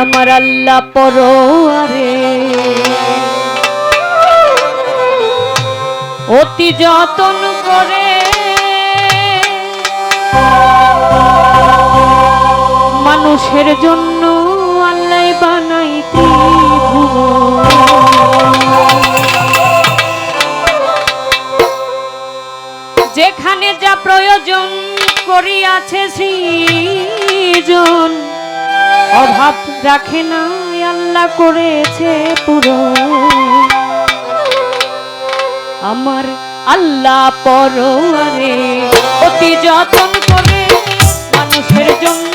আমার আল্লাহ পরে অতি যতন করে মানুষের জন্য আল্লাহ বানাই যেখানে যা প্রয়োজন করিয়াছে শ্রী অভাব রাখে না আল্লাহ করেছে পুরো। আমার আল্লাহ পরে অতি যতন করে মানুষের জন্য